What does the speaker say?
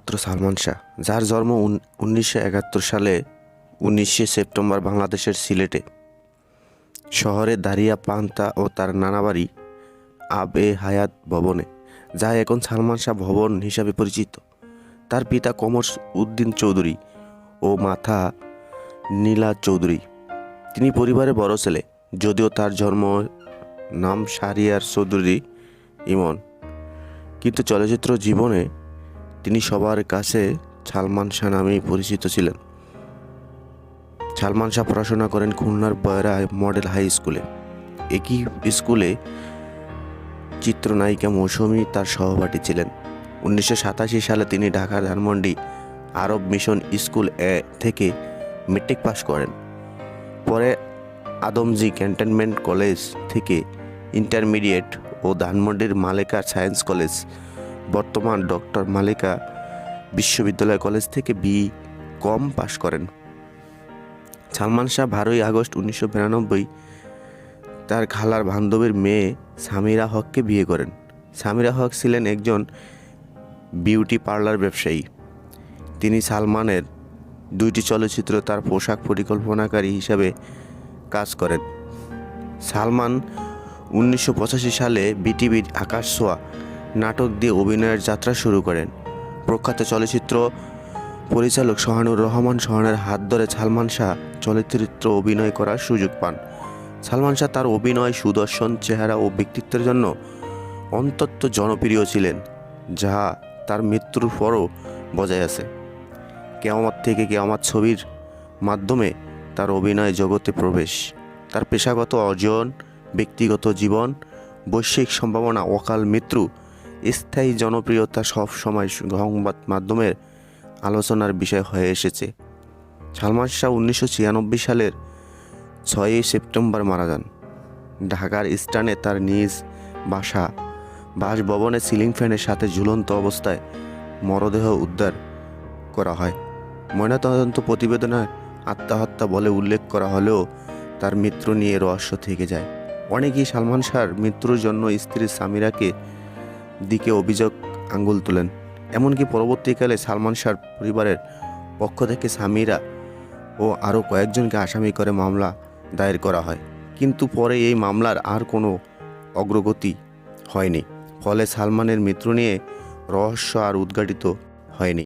একমাত্র সালমান শাহ, যার জন্ম উনিশশো একাত্তর সালে উনিশে সেপ্টেম্বর বাংলাদেশের সিলেটে। শহরে দাঁড়িয়া পান্তা ও তার নানা বাড়ি আবে হায়াত ভবনে, যা এখন সালমান শাহ ভবন হিসাবে পরিচিত। তার পিতা কমর উদ্দিন চৌধুরী ও মাথা নীলা চৌধুরী। তিনি পরিবারে বড় ছেলে, যদিও তার জন্ম নাম শারিয়ার চৌধুরী ইমন। কিন্তু চলচ্চিত্র জীবনে তিনি সবার কাছে সালমান শাহ নামেই পরিচিত ছিলেন। সালমান শাহ পড়াশোনা করেন খুলনার বয়রা মডেল হাই স্কুলে। একই স্কুলে চিত্রনায়িকা মৌসুমী তার সহপাঠী ছিলেন। উনিশশো সাতাশি সালে তিনি ঢাকার ধানমন্ডি আরব মিশন স্কুল এ থেকে মেট্রিক পাশ করেন। পরে আদমজি ক্যান্টনমেন্ট কলেজ থেকে ইন্টারমিডিয়েট ও ধানমন্ডির মালেকা সায়েন্স কলেজ বর্তমান ডক্টর মালিকা বিশ্ববিদ্যালয় কলেজ থেকে বি কম পাশ করেন। সালমান শাহ বারোই আগস্ট উনিশশো বিরানব্বই তার খালার বান্ধবীর মেয়ে সামিরা হককে বিয়ে করেন। সামিরা হক ছিলেন একজন বিউটি পার্লার ব্যবসায়ী। তিনি সালমানের দুইটি চলচ্চিত্র তার পোশাক পরিকল্পনাকারী হিসাবে কাজ করেন। সালমান উনিশশো পঁচাশি সালে বিটিভির আকাশ ছোঁয়া নাটক দিয়ে অভিনয়ের যাত্রা শুরু করেন। প্রখ্যাত চলচ্চিত্র পরিচালক সোহানুর রহমান সোহানের হাত ধরে সালমান শাহ চলচ্চিত্র অভিনয় করার সুযোগ পান। সালমান শাহ তার অভিনয়, সুদর্শন, চেহারা ও ব্যক্তিত্বের জন্য অন্তত জনপ্রিয় ছিলেন, যা তার মৃত্যুর পরও বজায় আছে। কেয়ামত থেকে কেয়ামত ছবির মাধ্যমে তার অভিনয় জগতে প্রবেশ। তার পেশাগত অর্জন, ব্যক্তিগত জীবন, বৈশ্বিক সম্ভাবনা, অকাল মৃত্যু স্থায়ী জনপ্রিয়তা সব সময় সংবাদ মাধ্যমের আলোচনার বিষয় হয়ে এসেছে। সালমান শাহ উনিশশো ছিয়ানব্বই সালের ছয়ই সেপ্টেম্বর মারা যান। ঢাকার স্টানে তার নিজ বাসা বাসভবনে সিলিং ফ্যানের সাথে ঝুলন্ত অবস্থায় মরদেহ উদ্ধার করা হয়। ময়নাতদন্ত প্রতিবেদনে আত্মহত্যা বলে উল্লেখ করা হলেও তার মৃত্যু নিয়ে রহস্য থেকে যায়। অনেকেই সালমান শাহর মৃত্যুর জন্য স্ত্রী সামিরাকে দিকে অভিযোগ আঙ্গুল তোলেন। এমনকি পরবর্তীকালে সালমান শাহর পরিবারের পক্ষ থেকে স্বামীরা ও আরও কয়েকজনকে আসামি করে মামলা দায়ের করা হয়। কিন্তু পরে এই মামলার আর কোনো অগ্রগতি হয়নি। ফলে সালমানের মৃত্যু নিয়ে রহস্য আর উদ্ঘাটিত হয়নি।